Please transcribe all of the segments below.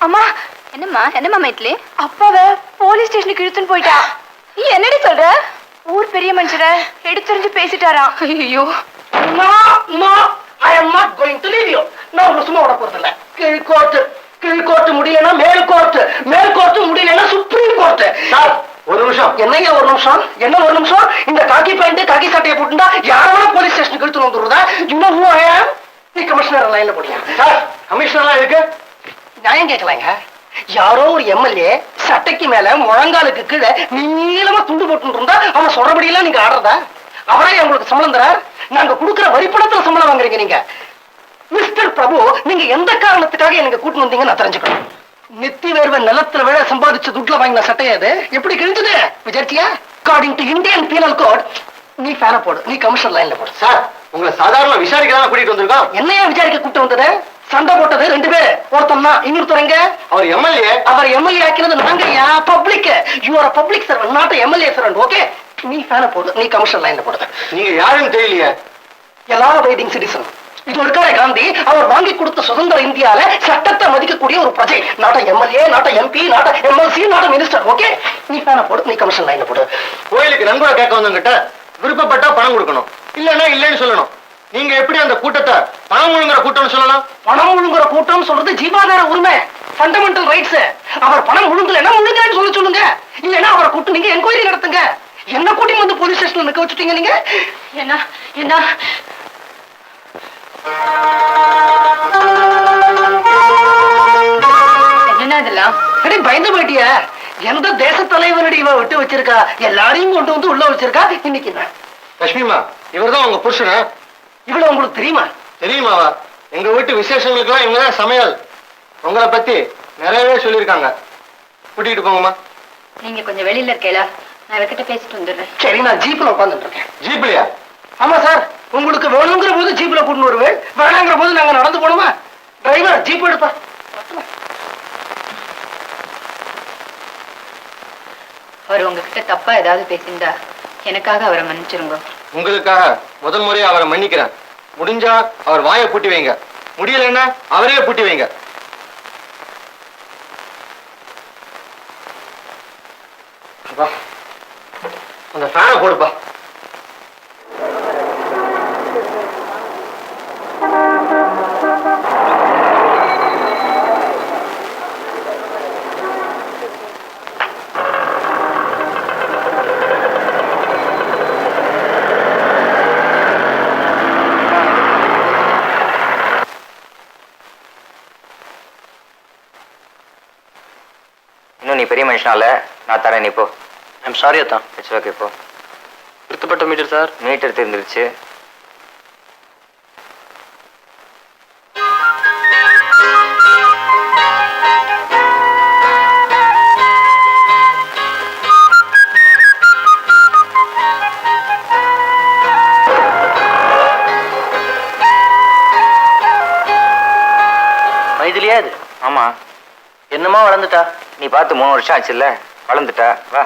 அம்மா! என்னம்மா? என்னம்மா மைட்லி அப்பாவை போலீஸ் ஸ்டேஷனுக்கு இழுத்துன்னு போயிட்டா. நீ என்னடி சொல்ற? ஊர் பெரிய மனுஷரை எடுத்துரிஞ்சு பேசிட்டாராம் ஐயோ not going to leave you. நான் சும்மா விட போறதில்ல கீழ் கோர்ட்டு கீழ் கோர்ட்டு முடியலன்னா மேல் கோர்ட்டு மேல் கோர்ட்டு முடியலன்னா சுப்ரீம் கோர்ட்டு சார் ஒரு நிமிஷம். என்னையா ஒரு நிமிஷம்? என்ன ஒரு நிமிஷம்? இந்த காக்கி பேண்ட் காக்கி சட்டையை போட்டுண்டா யாரோட போலீஸ் ஸ்டேஷனுக்கு எடுத்து வந்துடுறதா? இன்னும் ஐ நீ கமிஷனர் லைன்ல போடியா சார் கமிஷனர்லாம் இருக்கு நியாயம் கேட்கலாங்க. யாரோ ஒரு எம்எல்ஏ சட்டைக்கு மேல முழங்காலுக்கு கீழே நீளமா துண்டு போட்டு இருந்தா அவன் சொல்றபடியெல்லாம் நீங்க ஆடுறதா? அவரே உங்களுக்கு சம்பளம் தரார்? நாங்க கொடுக்குற வரிப்பணத்துல சம்பளம் வாங்குறீங்க நீங்க. மிஸ்டர் பிரபு நீங்க எந்த காரணத்துக்காக எனக்கு கூட்டு வந்தீங்க நான் தெரிஞ்சுக்கணும். நெத்தி வேர்வை நிலத்துல விழ சம்பாதிச்ச துட்ல வாங்கின சட்டையா அது எப்படி கிழிஞ்சது? விசாரிச்சியா? According to Indian penal code நீ ஃபேன போடு. நீ கமிஷன் லைன்ல போடு. சார் உங்களை சாதாரண விசாரிக்க தான் கூட்டிட்டு வந்திருக்கோம்? என்னையா விசாரிக்க கூட்டு வந்தது? சண்டை போட்டது ரெண்டு பேர். ஒருத்தன் தான் இன்னொருத்தரங்க அவர் எம்எல்ஏ அவர் எம்எல்ஏ ஆக்கினது நாங்கய்யா public you are public servant not MLA servant okay நீ ஃபேன போடு நீ கமிஷன் லைன்ல போடு. நீங்க யாருன்னு தெரியலையே. எல்லா வெயிட்டிங் சிட்டிசன் இது இருக்காரே காந்தி அவர் வாங்கி கொடுத்த சுதந்திர இந்தியால சட்டத்தை மதிக்கக்கூடிய ஒரு பிரஜை. நாட்ட எம்எல்ஏ நாட்ட எம்பி நாட்ட எம்எல்சி நாட்ட மினிஸ்டர் ஓகே நீ ஃபேன போடு நீ கமிஷன் லைன்ல போடு. கோயிலுக்கு நன்கொடை கேட்க வந்தவங்கிட்ட விருப்பப்பட்டா பணம் கொடுக்கணும். இல்லைன்னா இல்லைன்னு சொல்லணும். நீங்க எப்படி அந்த கூட்டத்தை பணம் முழுங்குற கூட்டம்னு சொல்லலாம்? பணம் முழுங்குற கூட்டம் சொல்றது ஜீவாதார உரிமை ஃபண்டமெண்டல் ரைட்ஸ் அவர் பணம் முழுங்கலைன்னா முழுங்கன்னு சொல்ல சொல்லுங்க. இல்லைன்னா அவரை கூட்டு நீங்க என்கொயரி நடத்துங்க. என்ன கூட்டிட்டு வந்து போலீஸ் ஸ்டேஷன்ல நிக்க வச்சுட்டீங்க நீங்க? என்ன என்ன? என்னன்னா இதெல்லாம்? அடே பயந்து போயிட்டிய. எந்த தேச தலைவனடி இவ விட்டு வச்சிருக்கா? எல்லாரையும் கொண்டு வந்து உள்ள வச்சிருக்கா? இன்னைக்கு நான் லட்சுமிமா இவர்தான் உங்க புருஷனா? இவ்வளவு உங்களுக்கு தெரியுமா? தெரியுமாவா? எங்க வீட்டு விசேஷங்களுக்கெல்லாம் இவங்க தான் சமையல். உங்களை பத்தி நிறையவே சொல்லியிருக்காங்க. கூட்டிட்டு போங்கம்மா. நீங்க கொஞ்சம் வெளியில இருக்கேளா நான் இவர்கிட்ட பேசிட்டு வந்துடுறேன். சரி நான் ஜீப்ல உட்காந்துட்டு இருக்கேன். ஜீப்லையா? ஆமா சார் உங்களுக்கு வேணுங்கிற போது ஜீப்ல கூட்டு வருவேன். வேணாங்கிற போது நாங்க நடந்து போனோமா டிரைவர் ஜீப் எடுப்பா. அவர் உங்ககிட்ட தப்பா ஏதாவது பேசியிருந்தா எனக்காக அவரை மன்னிச்சிருங்க. உங்களுக்காக முதல் முறையா அவரை மன்னிக்கிறேன் முடிஞ்சா அவர் வாயை பூட்டி வைங்க. முடியலன்னா அவரே பூட்டி வைங்க. அந்த ஃபேனை போடுப்பா. பெரிய மனுஷனால நான் தரேன் நீ போ. ஐம் சாரி அத்தான் இட்ஸ் ஓகே போ. திருத்தப்பட்ட மீட்டர் சார் மீட்டர் தெரிஞ்சிருச்சு நீ பார்த்து மூணு வருஷம் ஆச்சுல்ல? வளர்ந்துட்டா. வா.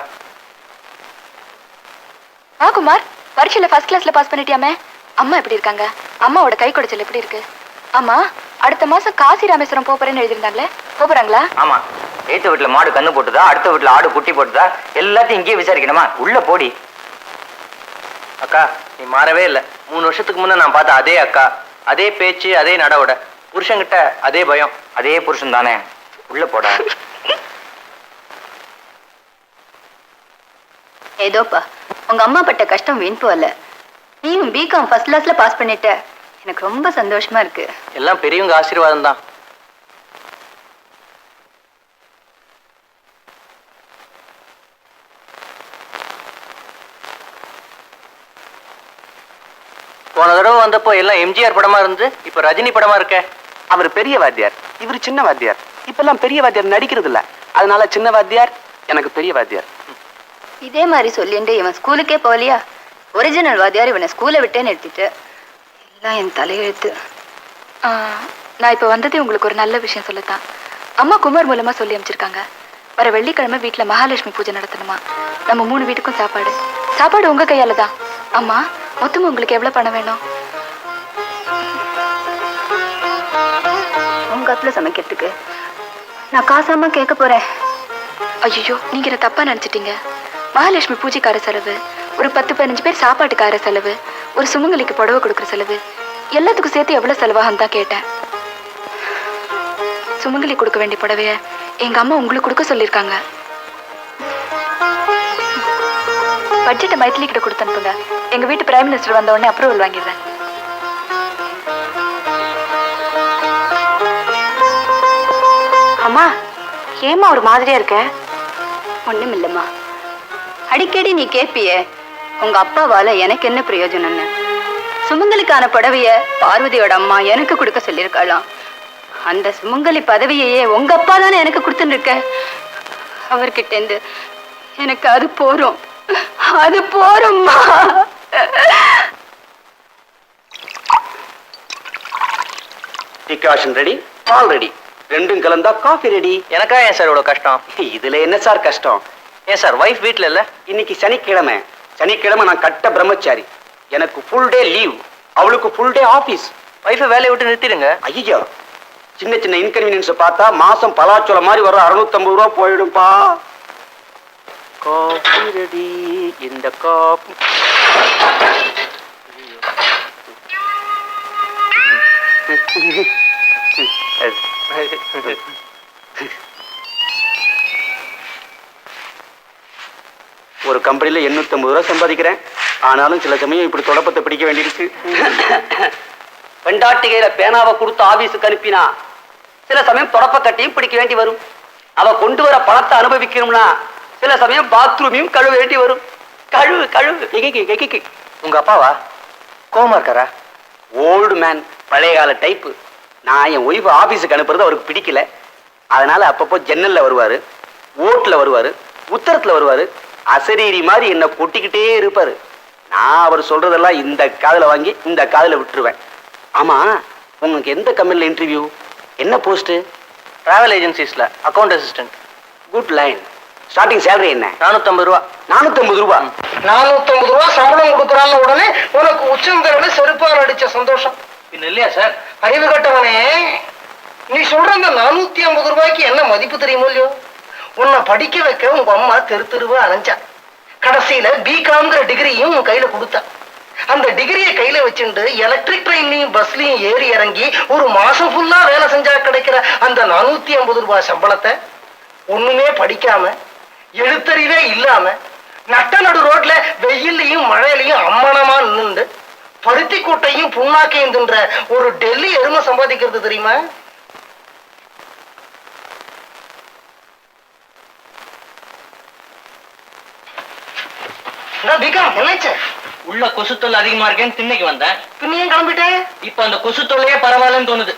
ஆ குமார். பரீட்சையில ஃபர்ஸ்ட் கிளாஸ்ல பாஸ் பண்ணிட்டியாமே? அம்மா எப்படி இருக்காங்க? அம்மாவோட கை குடைச்சல் எப்படி இருக்கு? ஆமா அடுத்த மாசம் காசி ராமேஸ்வரம் போறேன்னு எழுதிருந்தாங்களே போறாங்களா? ஆமா. ஏத்து வீட்டுல மாடு கண்ணு போட்டுதா அடுத்த வீட்டுல ஆடு குட்டி போட்டுதா எல்லாத்தையும் இங்கேயே விசாரிக்கணுமா? உள்ள போடி. அக்கா நீ மாறவே இல்லை. மூணு வருஷத்துக்கு முன்ன நான் பார்த்த அதே அக்கா. அதே பேச்சு அதே நடவட புருஷன்கிட்ட அதே பயம். அதே புருஷன் தானே உள்ள போடா. ஏதோப்பா உங்க அம்மா பட்ட கஷ்டம் வீண் போகல நீயும் பிகாம் ஃபர்ஸ்ட் கிளாஸ்ல பாஸ் பண்ணிட்ட. எனக்கு ரொம்ப சந்தோஷமா இருக்கு. எல்லாம் பெரியவங்க ஆசீர்வாதம் தான். போன தடவை வந்தப்போ எல்லாம் எம்ஜிஆர் படமா இருந்து இப்ப ரஜினி படமா இருக்கே? அவர் பெரிய வாத்தியார். இவர் சின்ன வாத்தியார். இப்பெல்லாம் பெரிய வாத்தியார் நடிக்கிறது இல்ல அதனால சின்ன வாத்தியார் எனக்கு பெரிய வாத்தியார். இதே மாதிரி சொல்லிட்டு இவன் ஸ்கூலுக்கே போகலையா? ஒரிஜினல் வாத்தியார் இவனை ஸ்கூலை விட்டே நிறுத்திட்டு எல்லாம் என் தலையெழுத்து. நான் இப்ப வந்ததே உங்களுக்கு ஒரு நல்ல விஷயம் சொல்லத்தான். அம்மா குமார் மூலமா சொல்லி அமைச்சிருக்காங்க. வர வெள்ளிக்கிழமை வீட்ல மகாலட்சுமி பூஜை நடத்தணுமா? நம்ம மூணு வீட்டுக்கும் சாப்பாடு. சாப்பாடு உங்க கையால தான் அம்மா மொத்தம் உங்களுக்கு எவ்வளவு பணம் வேணும்? உங்க அத்துல சமைக்கிறதுக்கு நான் காசாம கேட்க போறேன். ஐயோ நீங்க இதை தப்பா நினைச்சிட்டீங்க. மகாலட்சுமி பூஜைக்கார செலவு ஒரு பத்து பதினஞ்சு பேர் சாப்பாட்டுக்கார செலவு ஒரு சுமங்கலிக்கு புடவை கொடுக்குற செலவு எல்லாத்துக்கும் சேர்த்து எவ்வளோ செலவாகும் தான் கேட்டேன். சுமங்கலி கொடுக்க வேண்டிய புடவைய எங்க அம்மா உங்களுக்கு கொடுக்க சொல்லியிருக்காங்க. பட்ஜெட்டை மைத்திலி கிட்ட கொடுத்து அனுப்புங்க. எங்க வீட்டு பிரைம் மினிஸ்டர் வந்த உடனே அப்ரூவல் வாங்கிடுறேன். அம்மா ஏமா ஒரு மாதிரியா இருக்க? ஒண்ணும் இல்லம்மா அடிக்கடி நீ கேப்பியே உங்க அப்பாவால எனக்கு என்ன பிரயோஜனம்னு? சுமங்கலிக்கான புடவைய பார்வதியோட அம்மா எனக்கு கொடுக்க சொல்லியிருக்காளாம். அந்த சுமங்கலி பதவியையே உங்க அப்பா தானே எனக்கு கொடுத்துருக்க? இருக்க அவர்கிட்ட இருந்து எனக்கு அது போறோம் அது போரும்மா டிகாஷன் ரெடி பால் ரெடி ரெண்டும் கலந்தா காஃபி ரெடி எனக்கா ஏன் சார் இவ்வளவு கஷ்டம்? இதுல என்ன சார் கஷ்டம்? ஏன் சார் ஒய்ஃப் வீட்ல இல்ல? இன்னைக்கு சனிக்கிழமை. சனிக்கிழமை நான் கட்ட பிரம்மச்சாரி. எனக்கு ஃபுல் டே லீவ் அவளுக்கு ஃபுல் டே ஆபீஸ் ஒய்ஃபை வேலையை விட்டு நிறுத்திடுங்க. ஐயோ சின்ன சின்ன இன்கன்வீனியன்ஸ் பார்த்தா மாசம் பலாச்சோளம் மாதிரி வர அறுநூத்தம்பது ரூபா போயிடும்பா. Coffee ready. இந்த காஃபி ஒரு கம்பெனில 850 ரூபா சம்பாதிக்கிறேன். ஆனாலும் சில சமயம் இப்படி தொடப்பத்தை பிடிக்க வேண்டியிருக்கு பெண்டாட்டிகையில பேனாவை கொடுத்து ஆபீஸுக்கு அனுப்பினா சில சமயம் தொடப்ப கட்டியும் பிடிக்க வேண்டி வரும். அவ கொண்டு வர பணத்தை அனுபவிக்கணும்னா சில சமயம் பாத்ரூமையும் கழுவ வேண்டி வரும். கழுவு கழுவு. எகிக்கு. உங்க அப்பாவா? கோமா இருக்காரா? ஓல்டு மேன் பழைய கால டைப்பு நான் என் ஒய்ஃப் ஆபீஸுக்கு அனுப்புறது அவருக்கு பிடிக்கல. அதனால அப்பப்போ ஜன்னல்ல வருவாரு ஓட்டுல வருவாரு உத்தரத்துல வருவாரு. அசரீரி மாதிரி என்ன கொட்டிக்கிட்டே இருப்பாரு. நான் அவர் சொல்றதெல்லாம் இந்த காதுல வாங்கி இந்த காதுல விட்டுருவேன். ஆமா உங்களுக்கு எந்த கம்பெனில இன்டர்வியூ என்ன post travel ஏஜென்சிஸ்ல account assistant good line starting salary என்ன? நானூத்தம்பது ரூபா. நானூத்தம்பது ரூபா? நானூத்தம்பது ரூபா சம்பளம் கொடுக்குறான்னு உடனே உனக்கு உச்சந்தரல செருப்பால் அடிச்ச சந்தோஷம். பின்ன இல்லையா சார் அறிவு கட்டவனே நீ சொல்ற அந்த நானூத்தி ஐம்பது ரூபாய்க்கு என்ன மதிப்பு தெரியுமோ இல்லையோ? உன்னை படிக்க வைக்க உங்க அம்மா தெரு தெருவா அலைஞ்சா. கடைசியில பிகாம்ங்கிற டிகிரியும் உன் கையில கொடுத்தா. அந்த டிகிரியை கையில வச்சுட்டு எலக்ட்ரிக் ட்ரெயின்லயும் பஸ்லயும் ஏறி இறங்கி ஒரு மாசம் ஃபுல்லா வேலை செஞ்சா கிடைக்கிற அந்த நானூத்தி ஐம்பது ரூபாய் சம்பளத்தை ஒண்ணுமே படிக்காம எழுத்தறிவே இல்லாம நட்ட நடு ரோட்ல வெயில்லையும் மழையிலையும் அம்மனமா நின்று பருத்தி கூட்டையும் புண்ணாக்கையும் தின்ற ஒரு டெல்லி எருமை சம்பாதிக்கிறது தெரியுமா? பிகாம் என்னாச்சு? உள்ள கொசு தொல்லை அதிகமா இருக்கேன்னு திண்ணைக்கு வந்தேன். ஏன் கிளம்பிட்டேன்? இப்ப அந்த கொசு தொல்லையே பரவாயில்லன்னு தோணுது.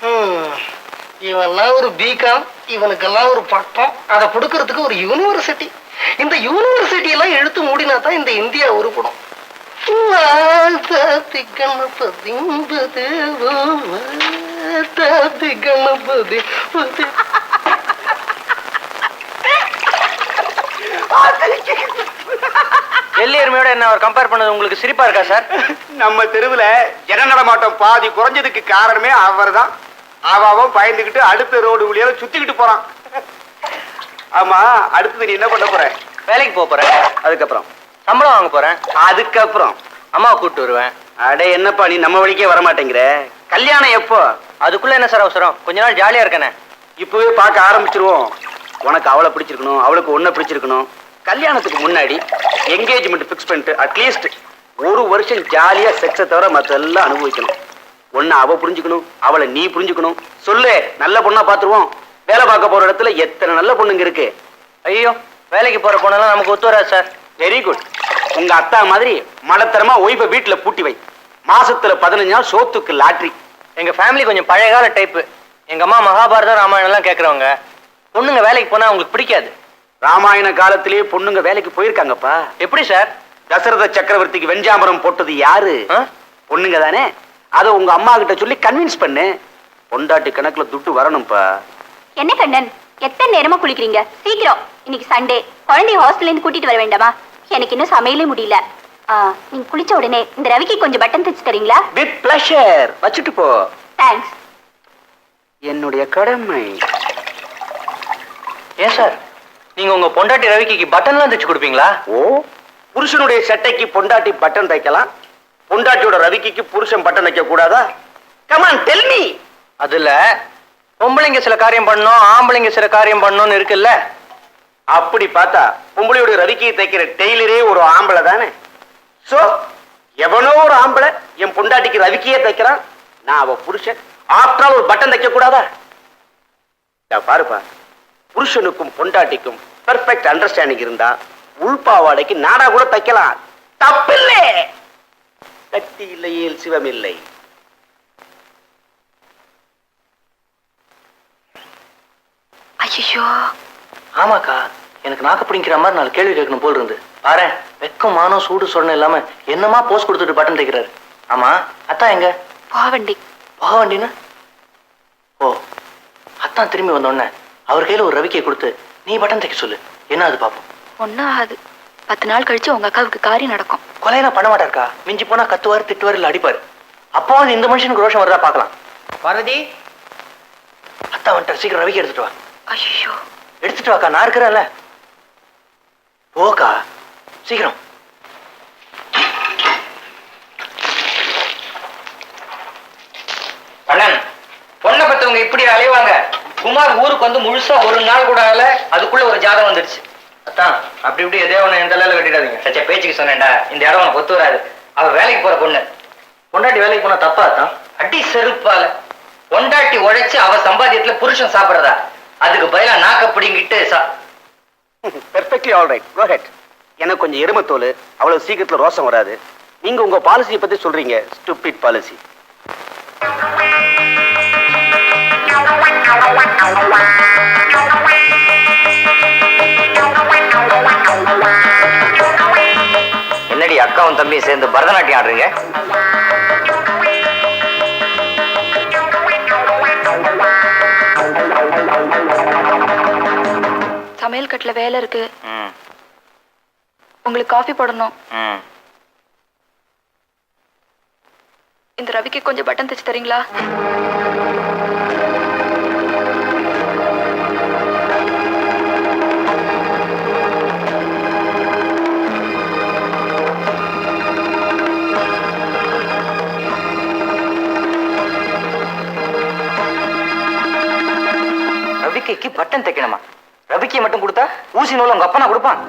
ஹம். இவன்லாம் ஒரு பிகாம் இவனுக்கெல்லாம் ஒரு பட்டம். அதை கொடுக்கறதுக்கு ஒரு யூனிவர்சிட்டி இந்த யூனிவர்சிட்டி எல்லாம் இழுத்து மூடினா தான் இந்த இந்தியா உருப்படும் வாதாதி கணபதி பதி, வாதாதி கணபதி பதி. டெல்லி எருமையோட என்ன அவர் கம்பேர் பண்ணது உங்களுக்கு சிரிப்பா இருக்கா சார் நம்ம தெருவுல ஜன நடமாட்டம் பாதி குறைஞ்சதுக்கு காரணமே அவர்தான். அவன் பயந்துகிட்டு அடுத்த ரோடு வழியால சுத்திக்கிட்டு போறான். ஆமா அடுத்தது நீ என்ன பண்ண போற? வேலைக்கு போக போறேன் அதுக்கப்புறம்? சம்பளம் வாங்க போறேன். அதுக்கப்புறம்? அம்மாவை கூப்பிட்டு வருவேன். அடே என்னப்பா நீ நம்ம வழிக்கே வர மாட்டேங்கிற? கல்யாணம் எப்போ? அதுக்குள்ள என்ன சார் அவசரம்? கொஞ்ச நாள் ஜாலியா இருக்கனே. இப்பவே பார்க்க ஆரம்பிச்சிருவோம். உனக்கு அவளை பிடிச்சிருக்கணும் அவளுக்கு ஒன்ன பிடிச்சிருக்கணும். கல்யாணத்துக்கு முன்னாடி என்கேஜ்மெண்ட் ஃபிக்ஸ் பண்ணிட்டு அட்லீஸ்ட் ஒரு வருஷம் ஜாலியா செக்ஸை தவிர மத்த எல்லாம் அனுபவிக்கணும். ஒன்னு அவ புரிஞ்சுக்கணும் அவளை நீ புரிஞ்சுக்கணும். சொல்லு நல்ல பொண்ணா பாத்துருவோம் வேலை பார்க்க போற இடத்துல எத்தனை நல்ல பொண்ணுங்க இருக்கு? ஐயோ வேலைக்கு போற பொண்ணெல்லாம் நமக்கு ஒத்து வராது சார். வெரி குட் உங்க அத்தா மாதிரி மலத்தரமா ஒய்ஃபை வீட்டுல பூட்டி வை. மாசத்துல பதினஞ்சு நாள் சோத்துக்கு லாட்ரி. எங்க ஃபேமிலி கொஞ்சம் பழைய கால டைப் எங்க அம்மா மகாபாரதம் ராமாயணம் எல்லாம் கேக்குறவங்க. பொண்ணுங்க வேலைக்கு போனா அவங்களுக்கு பிடிக்காது. ராமாயண காலத்திலேயே பொண்ணுங்க வேலைக்கு போயிருக்காங்கப்பா. எப்படி சார்? தசரத சக்கரவர்த்திக்கு வெஞ்சாமரம் போட்டது யாரு? ஆ? பொண்ணுங்க தானே? அதை உங்க அம்மா கிட்ட சொல்லி கன்வின்ஸ் பண்ணு. பொண்டாட்டி கணக்குல துட்டு வரணும்ப்பா. என்ன கண்ணன்? எத்தனை நேரமா குளிக்கிறீங்க? சீக்கிரம். இன்னைக்கு சண்டே குழந்தைய ஹாஸ்டல்ல இருந்து கூட்டிட்டு வர வேண்டாமா? எனக்கு இன்னும் சமையலே முடியல. ஆ, நீங்க குளிச்ச உடனே இந்த ரவிக்கு கொஞ்சம் பட்டன் தைச்சு தரீங்களா? வித் பிளஷர் வச்சுட்டு போ. தேங்க்ஸ் என்னுடைய கடமை. ஏன் சார்? நீங்க உங்க பொண்டாட்டி ரவிக்கு பட்டன்லாம் தைச்சு கொடுப்பீங்களா? ஓ. புருஷனுடைய சட்டைக்கு பொண்டாட்டி பட்டன் தைக்கலாம். பொண்டாட்டியோட ரவிக்கு புருஷன் பட்டன் தைக்க கூடாதா? கமான் டெல் மீ அதுல பொம்பளைங்க சில காரியம் பண்ணணும் ஆம்பளைங்க சில காரியம் பண்ணணும்னு இருக்குல்ல? அப்படி பார்த்தா பொம்பளையோட ரவிக்கு தைக்கிற டெய்லரே ஒரு ஆம்பளை தானே? சோ எவனோ ஒரு ஆம்பளை என் பொண்டாட்டிக்கு ரவிக்கியே தைக்கிறான். நான் அவ புருஷன். ஆஃப்டர் ஒரு பட்டன் தைக்க கூடாதா பாருப்பா. புருஷனுக்கும் பொண்டாட்டிக்கும் பெர்ஃபெக்ட் அண்டர்ஸ்டாண்டிங் இருந்தா உள்பாவாடைக்கு நாடா கூட தைக்கலாம். தப்பில்லை. கட்டி இல்லையேல் சிவமில்லை. ஐயோ ஆமாக்கா எனக்கு நாக்கு பிடிக்கிற மாதிரி நாலு கேள்வி கேட்கணும் போல் இருந்து. பாரு வெக்கம் மானம் சூடு சொன்ன இல்லாம என்னமா போஸ் கொடுத்துட்டு பட்டன் தைக்கிறாரு? ஆமா அத்தான் எங்க? பாவண்டி போக வண்டினா ஓ அத்தான் திரும்பி வந்தோடனே அவர் கையில ஒரு ரவிக்கையை கொடுத்து நீ பட்டன் தைக்க சொல்லு. என்ன அது பாப்போம்? ஒன்றும் ஆகாது. பத்து நாள் கழிச்சு உங்க அக்காவுக்கு காரியம் நடக்கும். கொலையெல்லாம் பண்ண மாட்டாருக்கா? மிஞ்சி போனா கத்துவாரு திட்டுவாரு இல்ல அடிப்பாரு. அப்போ இந்த மனுஷனுக்கு ரோஷம் வருதா பார்க்கலாம் பார்வதி? அத்தா வந்துட்டார். சீக்கிரம் ரவிக்கை எடுத்துட்டு வா. ஐயோ. எடுத்துட்டு வாக்கா. நான் இருக்கிறேன்ல. போக்கா. சீக்கிரம் அண்ணன் பொண்ணை பத்தவங்க இப்படி அலைவாங்க குமார் ஊருக்கு வந்து முழுசா ஒரு நாள் கூட ஆகல அதுக்குள்ள ஒரு ஜாதகம் வந்துடுச்சு அத்தான் அப்படி இப்படி எதே ஒன்று எந்த அளவில் கட்டிடாதீங்க சச்ச பேச்சுக்கு சொன்னேன்டா இந்த இடம் உனக்கு ஒத்து வராது. அவ வேலைக்கு போற பொண்ணு. பொண்டாட்டி வேலைக்கு போனா தப்பா அத்தான் அடி செருப்பால. பொண்டாட்டி உழைச்சு அவ சம்பாத்தியத்துல புருஷன் சாப்பிடுறதா? அதுக்கு பதிலா நாக்க பிடிங்கிட்டு சா- perfectly all right go ahead எனக்கு கொஞ்சம் எருமத்தோல் அவ்வளவு சீக்கிரத்துல ரோசம் வராது. நீங்க உங்க பாலிசியை பத்தி சொல்றீங்க. ஸ்டூபிட் பாலிசி என்னடி அக்காவும் தம்பியும் சேர்ந்து பரதநாட்டியம் ஆடுறீங்க? சமையல் கட்டில் வேலை இருக்கு. உங்களுக்கு காஃபி போடணும். இந்த ரவிக்கு கொஞ்சம் பட்டன் தைச்சு தரீங்களா? ஊசி நூல் உங்க அப்பனா கொடுப்பான்.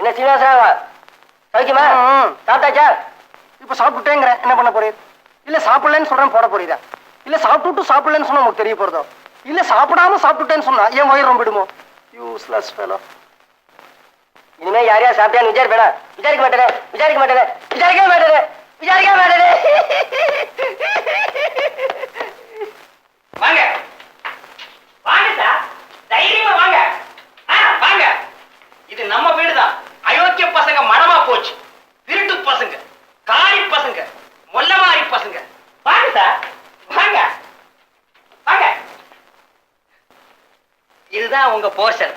என்ன சீனிவாசா சௌக்கியமா? சாப்பிட்டாச்சா? இப்ப சாப்பிட்டுட்டேங்கிற என்ன பண்ண போறீர்? இல்ல சாப்பிடலன்னு சொல்றேன் போட போறீரா? இல்ல சாப்பிட்டுட்டு சாப்பிடலன்னு சொன்னா உங்களுக்கு தெரிய போறதோ? இல்ல சாப்பிடாம சாப்பிட்டுட்டேன்னு சொன்னா என் வயிறு ரொம்பிடுமோ யூஸ்லெஸ் ஃபெலோ இனிமே யார் யார் சாப்பிட்டான்னு விசாரிப்பேனா விசாரிக்க மாட்டேனே விசாரிக்க மாட்டேனே. விசாரிக்க மாட்டேனே. விசாரிக்க மாட்டேனே. வாங்க. வாங்க சார். தைரியமா வாங்க. வாங்க. இது நம்ம வீடு தான் அயோக்கிய பசங்க மனமா போச்சு. திருட்டு பசங்க காரி பசங்க மொல்லமாரி பசங்க. வாங்க சார். வாங்க. வாங்க. இதுதான் உங்க போர்ஷன்.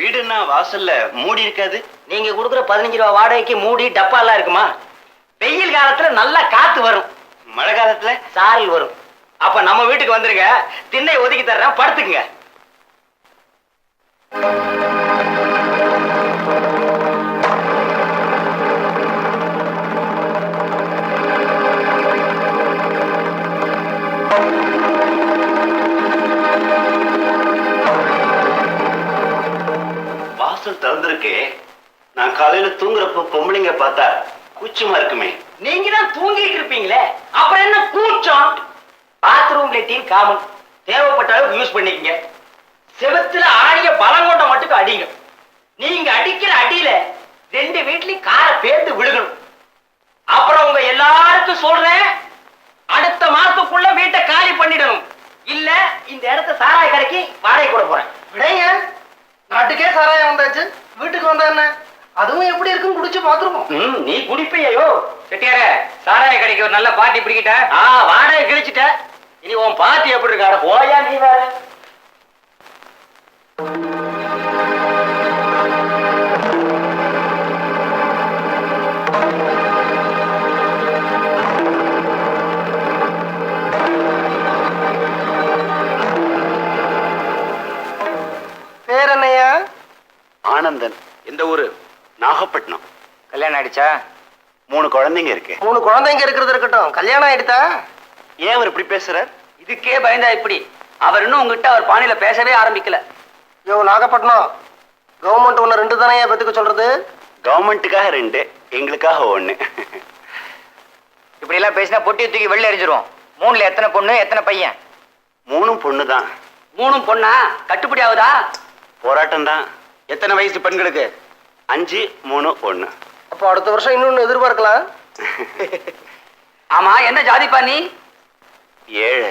வீடுன்னா வாசல்ல மூடி இருக்காது. நீங்க கொடுக்குற பதினஞ்சு ரூபா வாடகைக்கு மூடி டப்பா எல்லாம் இருக்குமா? வெயில் காலத்துல நல்லா காத்து வரும். மழை காலத்துல சாரல் வரும். அப்ப நம்ம வீட்டுக்கு வந்துருங்க. திண்ணை ஒதுக்கி தர்றேன். படுத்துக்குங்க. வாசல் திறந்திருக்கு. நான் காலையில தூங்குறப்ப பொம்பளைங்க பார்த்தா கூச்சமா இருக்குமே. நீங்க தான் தூங்கிட்டு இருப்பீங்களே. அப்புறம் என்ன கூச்சம்? பாத்ரூம் லெட்டின் காமன் தேவைப்பட்ட அளவுக்கு யூஸ் பண்ணிக்கங்க. செவத்துல ஆடிய பலம் கொண்ட மட்டும் அடிங்க. நீங்க அடிக்கிற அடியில ரெண்டு வீட்லயும் காரை பேர்ந்து விழுகணும். அப்புறம் உங்க எல்லாருக்கும் சொல்றேன் அடுத்த மாசத்துக்குள்ள வீட்டை காலி பண்ணிடணும். இல்ல இந்த இடத்த சாராய கடைக்கு வாடகை கூட போறேன். விடைங்க. நாட்டுக்கே சாராயம் வந்தாச்சு. வீட்டுக்கு வந்தா என்ன? அதுவும் எப்படி இருக்குன்னு குடிச்சு பாத்துருவோம் நீ குடிப்பையோ செட்டியார சாராய கடைக்கு ஒரு நல்ல பார்ட்டி பிடிக்கிட்ட? ஆ வாடகை கிழிச்சிட்ட. இனி உன் பார்ட்டி எப்படி இருக்காட? போயா நீ வேற. கல்யாணம் ஆயிடுச்சா? மூணு குழந்தைங்க இருக்கு. மூணு குழந்தைங்க இருக்கிறது இருக்கட்டும். கல்யாணம் ஆயிடுதா? ஏன் அவர் இப்படி பேசுறார்? இதுக்கே பயந்தா இப்படி. அவர் இன்னும் உங்ககிட்ட அவர் பாணியில பேசவே ஆரம்பிக்கல. யோ நாகப்பட்டினம் கவர்மெண்ட் ஒன்று ரெண்டு தானே பத்துக்க சொல்றது? கவர்மெண்ட்டுக்காக ரெண்டு எங்களுக்காக ஒண்ணு. இப்படி எல்லாம் பேசினா பொட்டி தூக்கி வெளில எரிஞ்சிரும். மூணுல எத்தனை பொண்ணு எத்தனை பையன்? மூணும் பொண்ணு தான் மூணும் பொண்ணா? கட்டுப்படி ஆகுதா? போராட்டம் தான் எத்தனை வயசு பெண்களுக்கு? அஞ்சு மூணு ஒண்ணு. அப்போ அடுத்த வருஷம் இன்னொன்னு எதிர்பார்க்கலாம். ஆமா என்ன ஜாதிப்பா நீ? ஏழு.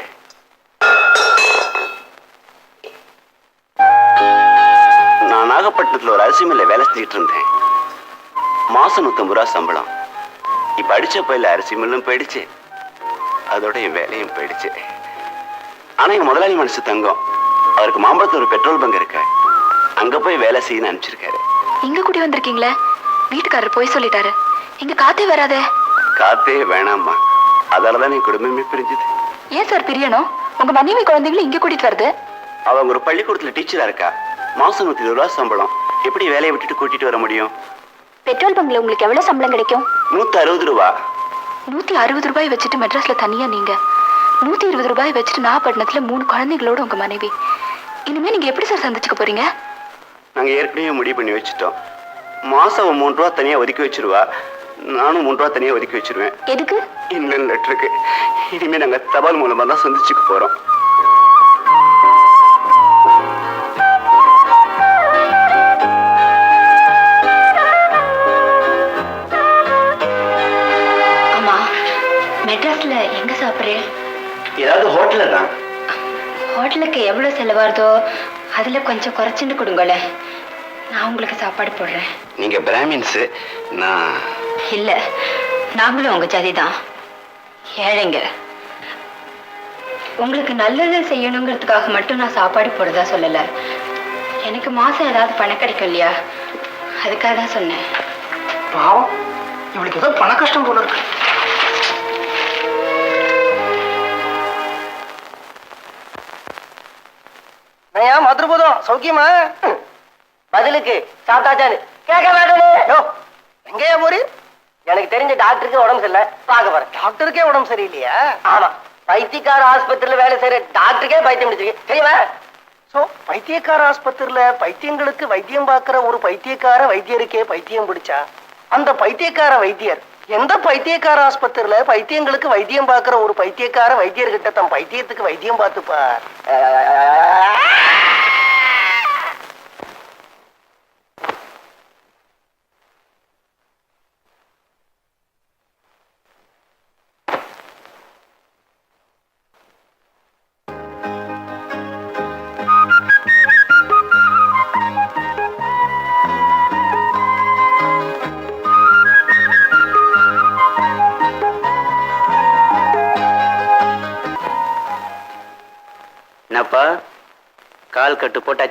நான் நாகப்பட்டினத்துல ஒரு அரிசி மில்ல வேலை செஞ்சுட்டு இருந்தேன். மாசம் நூத்தம்பது ரூபா சம்பளம். இப்ப அடிச்ச பயில அரிசி மில்லும் போயிடுச்சு. அதோட என் வேலையும் போயிடுச்சு. ஆனா என் முதலாளி மனசு தங்கம். அவருக்கு மாம்பழத்துல ஒரு பெட்ரோல் பங்க் இருக்கு. அங்க போய் வேலை செய்யணும்னு அனுப்பிச்சிருக்காரு இங்க கூட்டி வந்திருக்கீங்களே? வீட்டுக்காரர் போய் சொல்லிட்டாரு. இங்க காத்தே வராதே. காத்தே வேணாம்மா. அதாலதான் என் குடும்பமே பிரிஞ்சுது. ஏன் சார் பிரியணும்? உங்க மனைவி குழந்தைங்களும் இங்க கூட்டிட்டு வருது அவங்க ஒரு பள்ளிக்கூடத்துல டீச்சரா இருக்கா? மாசம் நூத்தி இருபது ரூபா சம்பளம். எப்படி வேலையை விட்டுட்டு கூட்டிட்டு வர முடியும்? பெட்ரோல் பங்க்ல உங்களுக்கு எவ்வளவு சம்பளம் கிடைக்கும்? நூத்தி அறுபது ரூபா. நூத்தி அறுபது ரூபாய் வச்சுட்டு மெட்ராஸ்ல தனியா நீங்க. நூத்தி இருபது ரூபாய் வச்சுட்டு நாகப்பட்டினத்துல மூணு குழந்தைகளோட உங்க மனைவி. இனிமே நீங்க எப்படி சார் சந்திச்சுக்க போறீங்க? நாங்க ஏற்கனவே முடிவு பண்ணி வச்சுட்டோம். மாசம் அவன் மூணு ரூபா தனியா ஒதுக்கி வச்சிருவா. நானும் மூணு ரூபா தனியா ஒதுக்கி வச்சிருவேன். எதுக்கு? இன்னும் லெட்டருக்கு. இனிமே நாங்க தபால் மூலமா தான் சந்திச்சுக்க போறோம். ஆமா மெட்ராஸ்ல எங்க சாப்பிடுறேன் ஏதாவது ஹோட்டல்ல தான். ஹோட்டலுக்கு எவ்வளவு செலவாகுதோ அதுல கொஞ்சம் குறைச்சுட்டு கொடுங்களேன். நான் உங்களுக்கு சாப்பாடு போடுறேன். நீங்க பிராமின்ஸ் நான் இல்ல நாங்களும் உங்க ஜாதி தான் ஏழைங்க. உங்களுக்கு நல்லது செய்யணுங்கிறதுக்காக மட்டும் நான் சாப்பாடு போடுறதா சொல்லல. எனக்கு மாசம் ஏதாவது பணம் கிடைக்கும் இல்லையா? அதுக்காக தான் சொன்னேன். பாவம். இவளுக்கு ஏதோ பண கஷ்டம் போல இருக்கு. மதுரபூதம்? சௌக்கியமா? பதிலுக்கு சாப்பிட்டாச்சான்னு கேட்க வேண்டாம். எங்கேயா போறி? எனக்கு தெரிஞ்ச டாக்டருக்கு உடம்பு சரியில்லை. பார்க்க போறேன். டாக்டருக்கே உடம்பு சரியில்லையா? ஆமா. பைத்தியக்கார ஆஸ்பத்திரியில வேலை செய்யற டாக்டருக்கே பைத்தியம் முடிச்சிருக்கு தெரியுமா? சோ பைத்தியக்கார ஆஸ்பத்திரியில பைத்தியங்களுக்கு வைத்தியம் பார்க்கிற ஒரு பைத்தியக்கார வைத்தியருக்கே பைத்தியம் பிடிச்சா? அந்த பைத்தியக்கார வைத்தியர் எந்த பைத்தியக்கார ஆஸ்பத்திரியில பைத்தியங்களுக்கு வைத்தியம் பார்க்கிற ஒரு பைத்தியக்கார வைத்தியர்கிட்ட தன் பைத்தியத்துக்கு வைத்தியம் பார்த்துப்பார்?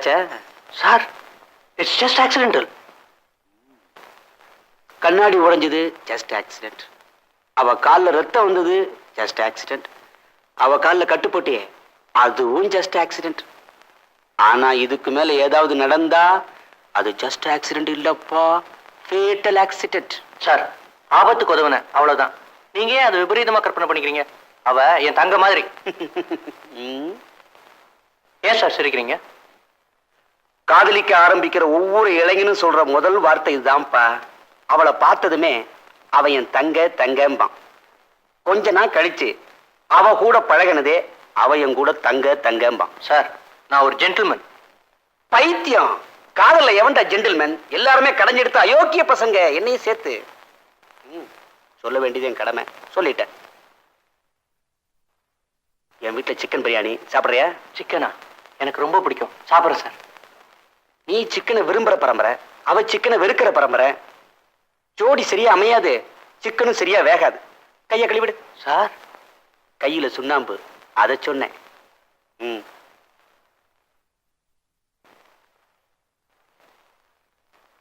போட்டாச்சா சார் இட்ஸ் ஜஸ்ட் ஆக்சிடென்டல் கண்ணாடி உடைஞ்சது ஜஸ்ட் ஆக்சிடென்ட் அவ கால்ல ரத்தம் வந்தது ஜஸ்ட் ஆக்சிடென்ட் அவ கால்ல கட்டு போட்டியே அதுவும் ஜஸ்ட் ஆக்சிடென்ட் ஆனா இதுக்கு மேல ஏதாவது நடந்தா அது ஜஸ்ட் ஆக்சிடென்ட் இல்லப்பா. ஃபேட்டல் ஆக்சிடென்ட் சார் ஆபத்துக்கு உதவுனேன் அவ்வளவுதான். நீங்க ஏன் அதை விபரீதமா கற்பனை பண்ணிக்கிறீங்க? அவ என் தங்க மாதிரி. ஏன் சார் சிரிக்கிறீங்க? காதலிக்க ஆரம்பிக்கிற ஒவ்வொரு இளைஞனும் சொல்ற முதல் வார்த்தை இதுதான்ப்பா. அவளை பார்த்ததுமே அவ என் தங்க தங்கம்பான். கொஞ்ச நாள் கழிச்சு அவ கூட பழகினதே அவ என் கூட தங்க தங்கம்பான். சார் நான் ஒரு ஜென்டில்மேன் பைத்தியம். காதல எவன்டா ஜென்டில்மேன் எல்லாருமே கடைஞ்செடுத்த அயோக்கிய பசங்க என்னையும் சேர்த்து. ம், சொல்ல வேண்டியது என் கடமை. சொல்லிட்டேன். என் வீட்டில் சிக்கன் பிரியாணி சாப்பிட்றியா? சிக்கனா எனக்கு ரொம்ப பிடிக்கும். சாப்பிட்றேன் சார். நீ சிக்கனை விரும்புற பரம்பரை அவ சிக்கனை வெறுக்கிற பரம்பரை. ஜோடி சரியா அமையாது சிக்கனும் சரியா வேகாது. கையை கழுவிடு. சார். கையில சுண்ணாம்பு அதை சொன்னேன். ம்.